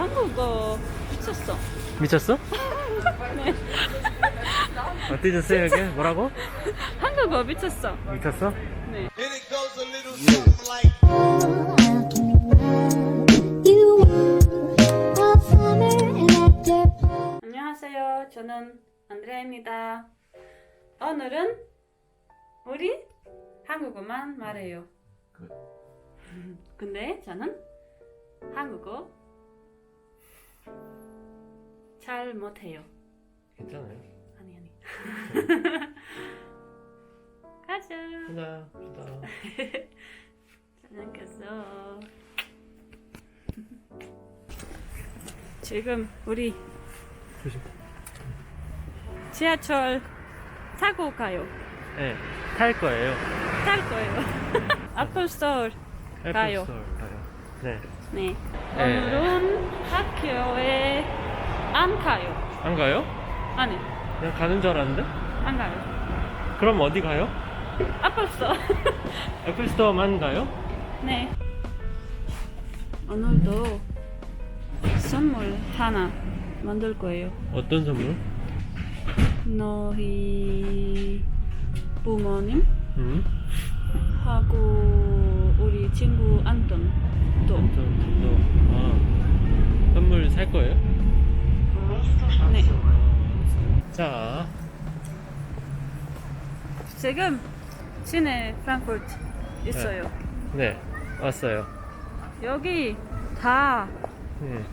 한국어 미쳤어. 미쳤어? 네. 어, did you say again? 뭐라고? 한국어 미쳤어. 미쳤어? 네. 안녕하세요. 저는 안드레아입니다. 오늘은 우리 한국어만 말해요. 근데 저는 한국어 잘 못해요. 괜찮아요. 아니 아니. 가자. 가자, 가자. 저는 갔어. 지금 우리 조심. 지하철 타고 가요. 네, 탈 거예요. 탈 거예요. 애플 스토어 가요. 애플스토어 가요. 네. 네. 네. 오늘은 학교에 안 가요. 안 가요? 아니, 그냥 가는 줄 알았는데? 안 가요. 그럼 어디 가요? 애플 스토어. 애플스토어만 가요? 네. 오늘도 선물 하나 만들 거예요. 어떤 선물? 너희 부모님 음? 하고 친구 안톤 또 좀, 또, 아, 선물 살 거예요? 네. 아, 자, 지금 시내 프랑크푸르트 있어요. 네, 왔어요. 여기 다 음.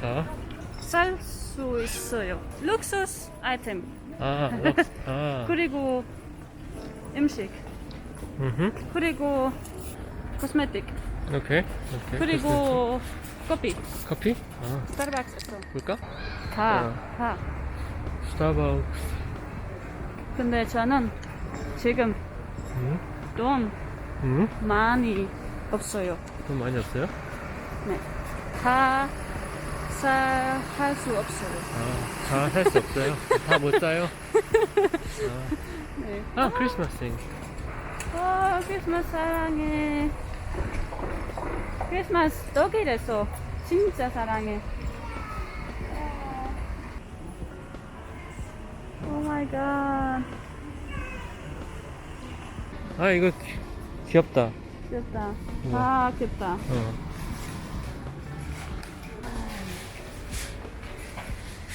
자, 살 수 있어요. 룩소스 아이템 아, 럭스, 아, 그리고 음식 음흠, 그리고 코스메틱 오케이, 오케이. 그리고 커피 커피? 아, 스타벅스에서 볼까? 다 다. 스타벅스. 근데 저는 지금 음? 돈 음? 많이 없어요. 돈 많이 없어요? 네. 다살수 없어요. 아, 다 살 수 없어요. 다 못 사요. 네. 아, 크리스마스 생. 아, 크리스마스 사랑해. 크리스마스 독일에서 진짜 사랑해. 오 마이 갓. 아, 이거 귀- 귀엽다. 귀엽다. 우와. 아, 귀엽다. 어.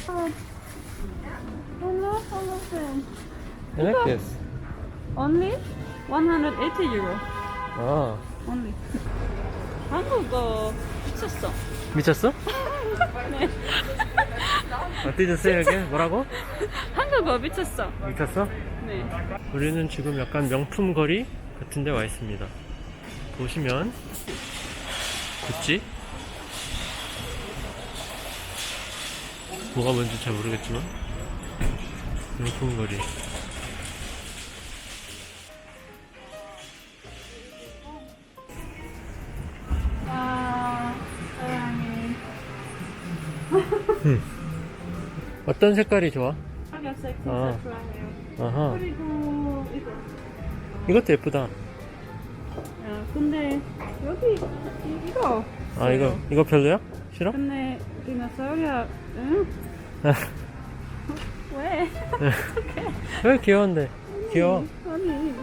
아, hello, hello, friend. I like this. Only 180 euro. 아, Only. 한국어 미쳤어. 미쳤어? 네. 어, did you say again? 뭐라고? 한국어 미쳤어. 미쳤어? 네. 우리는 지금 약간 명품 거리 같은 데 와 있습니다. 보시면 구찌 뭐가 뭔지 잘 모르겠지만 명품 거리 어떤 색깔이 좋아? 진짜 아. 좋아해요. 아하 그리고 이거. 이것도 예쁘다 야, 근데 여기 이- 이거. 아 이거 이거 별로야? 싫어? 근데 디노사우리아 응? 왜? 왜 귀여운데 귀여워 아니.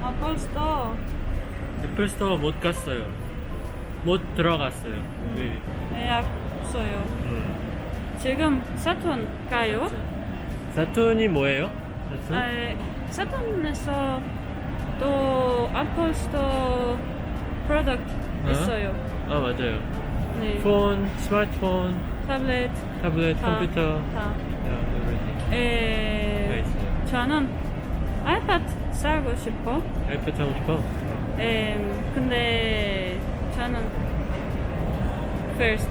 아 벌써 애플 스토어 못 갔어요 못 들어갔어요 네. 예약 없어요. 음. 지금 사톤 가요? 사툰이 뭐예요? 사툰? 아, 사톤에서 또 애플 스토어 프로덕트 어? 있어요. 아 맞아요 네. 폰, 스마트폰, 타블렛 타블렛, 다. 컴퓨터 다. yeah, everything 다 에, 있어요 저는 아이패드 사고 싶어. 아이패드 하고 싶어? 에, 근데 저는 first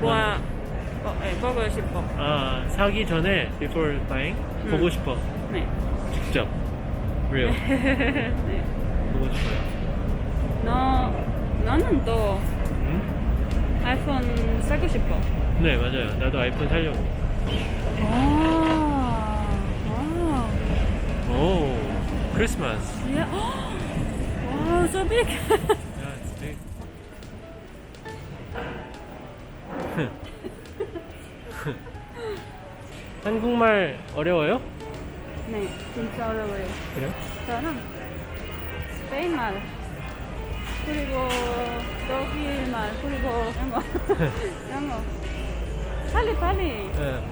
뭐 어, 예, 보고 싶어. 아 사기 전에 before buying 음. 보고 싶어 네. 직접 real 네. 보고 싶어요 너 너는 또 음? 아이폰 사고 싶어. 네 맞아요 나도 아이폰 살려고 아, 아, 오 크리스마스 예. 와, so. Yeah, it's big. 한국말 어려워요? 네, 진짜 어려워요. 그래요? 저는 스페인 말, 그리고 독일 말, 그리고 영어. 영어. 빨리 빨리 네.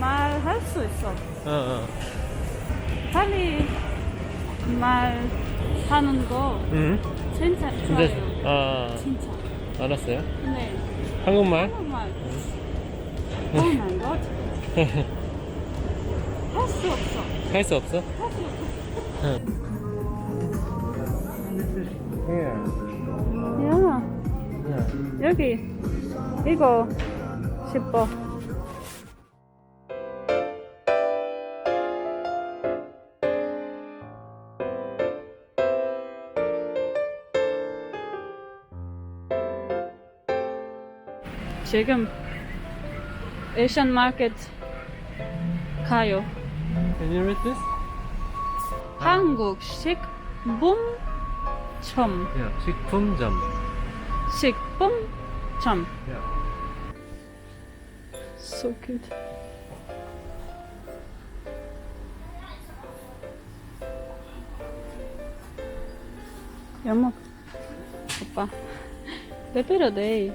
말할 수 있어. 어, 어. 빨리 말하는 거 응? 진짜 진짜, 좋아요. 아, 진짜. 알았어요. 네. 한국말? 한국말. Oh my god. 할 수 없어. 할 수 없어? 할 수 없어. 야, 여기 이거 싶어. 지금 에이션 마켓 가요. Can you read this? 한국식 봄점 Yeah. 식품점. 식품점. Yeah. So cute. 여목 오빠 빼빼로 데이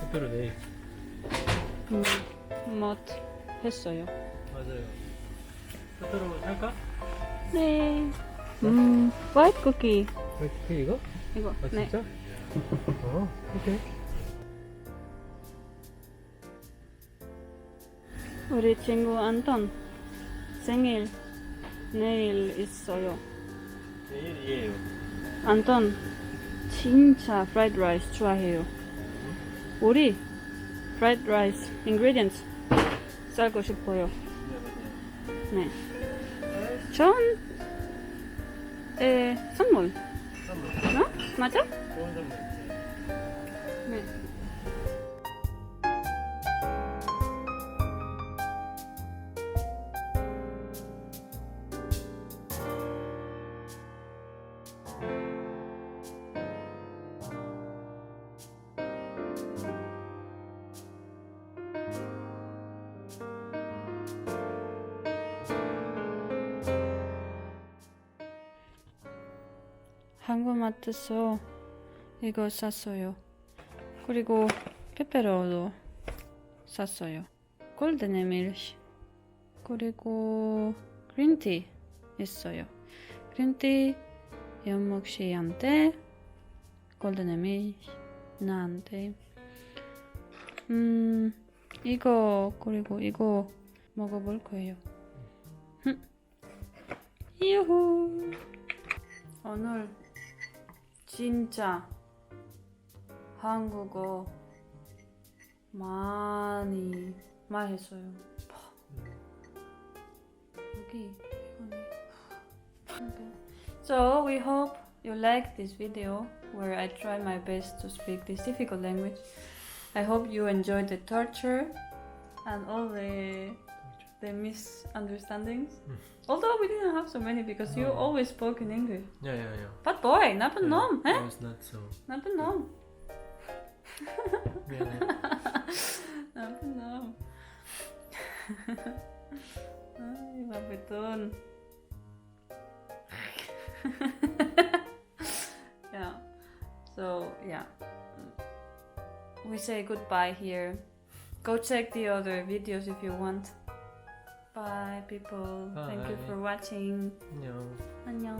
특별히 네. 음, 못 했어요. 맞아요. 토토로 살까? 네. 음, 화이트 쿠키 이렇게 이거? 이거. 아 네. 진짜? 어, 오케이. 우리 친구 안톤 생일 내일 있어요. 내일이에요. 안톤 진짜 프라이드 라이스 좋아해요. 우리 프라이드 라이스 인그리디언트 살고 싶어요. 네. 전 에, 선물. 어? 맞아? 좋은 선물. 네. 한국마트에서 이거 샀어요. 그리고 페페로도 샀어요. 골든 에밀시 그리고 그린티 있어요. 그린티 연목 씨한테 골든 에밀시 나한테 음 이거 그리고 이거 먹어볼 거예요. 흠. 유후 오늘 진짜 한국어 많이 말했어요. 여기 이거네. Okay. So we hope you like this video where I try my best to speak this difficult language. I hope you enjoyed the torture and all the the misunderstandings. Hmm. Although we didn't have so many because you always spoke in English. Yeah, yeah, yeah. But boy, nappenom, hè? I was not so. Nappenom. Really. what we papetón. yeah. So, yeah. We say goodbye here. Go check the other videos if you want. Bye, people. Bye. Thank you for watching. 안녕.